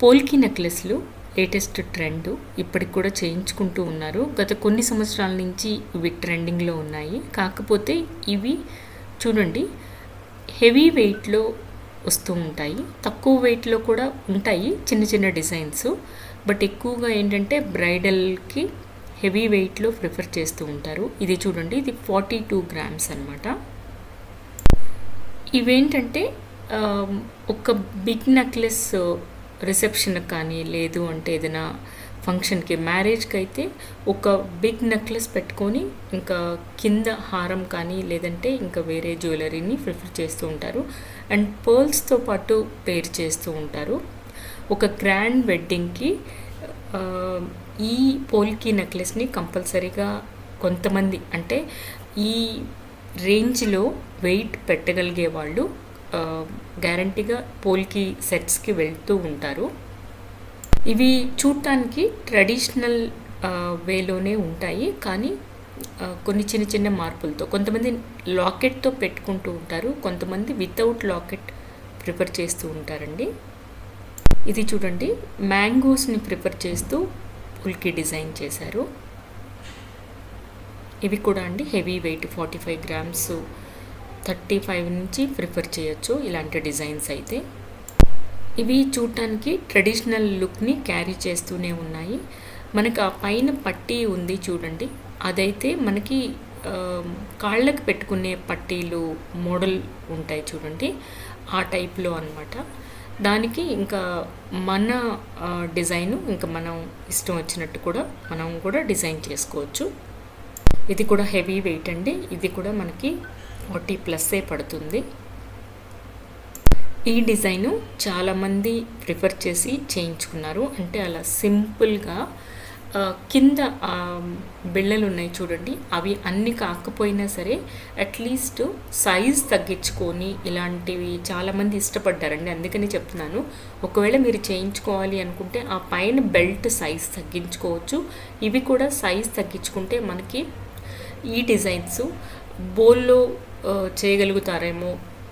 పోల్కి నెక్లెస్లు latest trend ఇప్పటికి కూడా చేయించుకుంటూ ఉన్నారు. గత కొన్ని సంవత్సరాల నుంచి ఇవి ట్రెండింగ్లో ఉన్నాయి. కాకపోతే ఇవి చూడండి హెవీ వెయిట్లో వస్తూ ఉంటాయి. తక్కువ వెయిట్లో కూడా ఉంటాయి చిన్న చిన్న డిజైన్స్. బట్ ఎక్కువగా ఏంటంటే బ్రైడల్కి హెవీ వెయిట్లో ప్రిఫర్ చేస్తూ ఉంటారు. ఇది చూడండి ఇది ఫార్టీ టూ గ్రామ్స్ అనమాట ఇవేంటంటే ఒక బిగ్ నెక్లెస్ రిసెప్షన్కి కానీ లేదు అంటే ఏదైనా ఫంక్షన్కి మ్యారేజ్కి అయితే ఒక బిగ్ నెక్లెస్ పెట్టుకొని ఇంకా కింద హారం కానీ లేదంటే ఇంకా వేరే జ్యువెలరీని ప్రిఫర్ చేస్తూ ఉంటారు. అండ్ పర్ల్స్తో పాటు పేర్ చేస్తూ ఉంటారు. ఒక గ్రాండ్ వెడ్డింగ్కి ఈ పోల్కి నెక్లెస్ని కంపల్సరీగా కొంతమంది అంటే ఈ రేంజ్లో వెయిట్ పెట్టగలిగే వాళ్ళు గ్యారంటీగా పోల్కి సెట్స్కి వెళ్తూ ఉంటారు. ఇవి చూడటానికి ట్రెడిషనల్ వేలోనే ఉంటాయి. కానీ కొన్ని చిన్న చిన్న మార్పులతో కొంతమంది లాకెట్తో పెట్టుకుంటూ ఉంటారు. కొంతమంది వితౌట్ లాకెట్ ప్రిఫర్ చేస్తూ ఉంటారండి. ఇది చూడండి. మ్యాంగోస్ని ప్రిఫర్ చేస్తూ పుల్కి డిజైన్ చేశారు. ఇవి కూడా అండి. Heavy weight forty five grams thirty five నుంచి ప్రిఫర్ చేయొచ్చు ఇలాంటి డిజైన్స్ అయితే. ఇవి చూడటానికి ట్రెడిషనల్ లుక్ని క్యారీ చేస్తూనే ఉన్నాయి. మనకు ఆ పైన పట్టీ ఉంది చూడండి. అదైతే మనకి కాళ్ళకి పెట్టుకునే పట్టీలు మోడల్ ఉంటాయి చూడండి. ఆ టైప్లో అన్నమాట. దానికి ఇంకా మన డిజైను ఇంకా మనం ఇష్టం వచ్చినట్టు కూడా మనం కూడా డిజైన్ చేసుకోవచ్చు. ఇది కూడా హెవీ వెయిట్ అండి. ఇది కూడా మనకి ఫార్టీ ప్లస్సే పడుతుంది. ఈ డిజైను చాలామంది ప్రిఫర్ చేసి చేయించుకున్నారు. అంటే అలా సింపుల్గా కింద బిళ్ళలు ఉన్నాయి చూడండి. అవి అన్ని కాకపోయినా సరే అట్లీస్ట్ సైజ్ తగ్గించుకొని ఇలాంటివి చాలామంది ఇష్టపడ్డారండి. అందుకని చెప్తున్నాను. ఒకవేళ మీరు చేయించుకోవాలి అనుకుంటే ఆ పైన బెల్ట్ సైజ్ తగ్గించుకోవచ్చు. ఇవి కూడా సైజ్ తగ్గించుకుంటే మనకి ఈ డిజైన్స్ బోల్లో చేయగలుగుతారేమో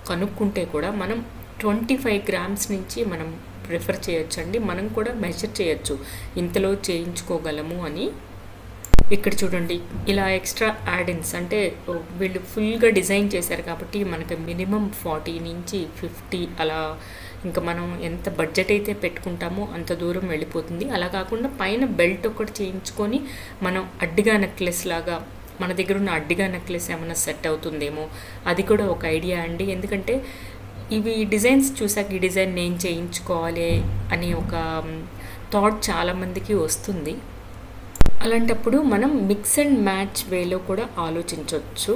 కనుక్కుంటే కూడా మనం ట్వంటీ ఫైవ్ గ్రామ్స్ నుంచి మనం ప్రిఫర్ చేయొచ్చండి. మనం కూడా మెజర్ చేయొచ్చు. ఇంతలో చేయించుకోగలము అని. ఇక్కడ చూడండి ఇలా ఎక్స్ట్రా యాడిన్స్ అంటే వీళ్ళు ఫుల్గా డిజైన్ చేశారు కాబట్టి మనకి మినిమం ఫార్టీ నుంచి ఫిఫ్టీ అలా ఇంకా మనం ఎంత బడ్జెట్ అయితే పెట్టుకుంటామో అంత దూరం వెళ్ళిపోతుంది. అలా కాకుండా పైన బెల్ట్ ఒకటి చేయించుకొని మనం అడ్డిగా నెక్లెస్ లాగా మన దగ్గర ఉన్న అడ్డిగా నెక్లెస్ ఏమైనా సెట్ అవుతుందేమో అది కూడా ఒక ఐడియా అండి. ఎందుకంటే ఇవి డిజైన్స్ చూసాక ఈ డిజైన్ నేను చేయించుకోవాలి అనే ఒక థాట్ చాలామందికి వస్తుంది. అలాంటప్పుడు మనం మిక్స్ అండ్ మ్యాచ్ వేలో కూడా ఆలోచించవచ్చు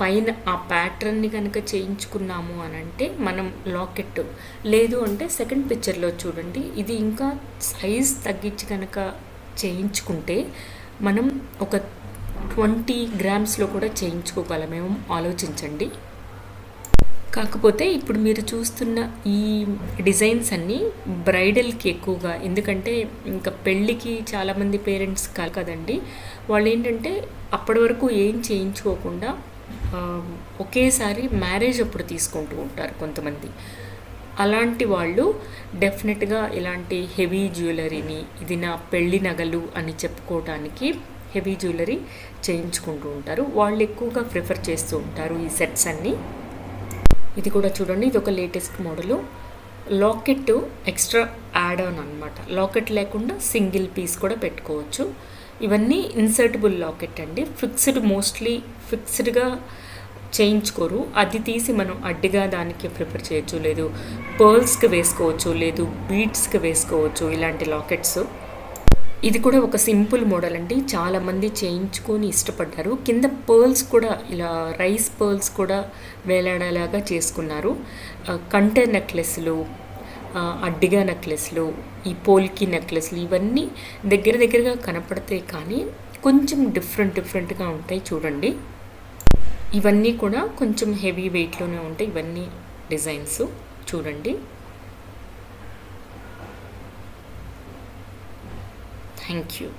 పైన ఆ ప్యాటర్న్ని కనుక చేయించుకున్నాము అని అంటే మనం లాకెట్ లేదు అంటే సెకండ్ పిక్చర్లో చూడండి. ఇది ఇంకా సైజ్ తగ్గించి కనుక చేయించుకుంటే మనం ఒక ట్వంటీ గ్రామ్స్లో కూడా చేయించుకోగలమేమో ఆలోచించండి. కాకపోతే ఇప్పుడు మీరు చూస్తున్న ఈ డిజైన్స్ అన్నీ బ్రైడల్కి ఎక్కువగా. ఎందుకంటే ఇంకా పెళ్ళికి చాలామంది పేరెంట్స్ కాదు కదండి. వాళ్ళు ఏంటంటే అప్పటి వరకు ఏం చేయించుకోకుండా ఒకేసారి మ్యారేజ్ అప్పుడు తీసుకుంటూ ఉంటారు కొంతమంది. అలాంటి వాళ్ళు డెఫినెట్గా ఇలాంటి హెవీ జ్యువెలరీని ఇది నా పెళ్ళి నగలు అని చెప్పుకోవడానికి హెవీ జ్యువెలరీ చేయించుకుంటూ ఉంటారు. వాళ్ళు ఎక్కువగా ప్రిఫర్ చేస్తూ ఉంటారు ఈ సెట్స్ అన్నీ. ఇది కూడా చూడండి ఇది ఒక latest model. Locket extra add on అనమాట లాకెట్ లేకుండా సింగిల్ పీస్ కూడా పెట్టుకోవచ్చు. ఇవన్నీ ఇన్సర్టబుల్ లాకెట్ అండి. ఫిక్స్డ్ మోస్ట్లీ ఫిక్స్డ్గా చేయించుకోరు. అది తీసి మనం అడ్డుగా దానికి ప్రిఫర్ చేయొచ్చు. లేదు పర్ల్స్కి వేసుకోవచ్చు లేదు బీడ్స్కి వేసుకోవచ్చు ఇలాంటి లాకెట్స్. ఇది కూడా ఒక సింపుల్ మోడల్ అండి. చాలామంది చేయించుకొని ఇష్టపడ్డారు. కింద పర్ల్స్ కూడా ఇలా రైస్ పర్ల్స్ కూడా వేలాడేలాగా చేసుకున్నారు. కంటే నెక్లెస్లు అడ్డిగా నెక్లెస్లు ఈ పోల్కి నెక్లెస్లు ఇవన్నీ దగ్గర దగ్గరగా కనపడతాయి కానీ కొంచెం డిఫరెంట్ డిఫరెంట్గా ఉంటాయి చూడండి. ఇవన్నీ కూడా కొంచెం హెవీ వెయిట్లోనే ఉంటాయి. ఇవన్నీ డిజైన్స్ చూడండి. Thank you.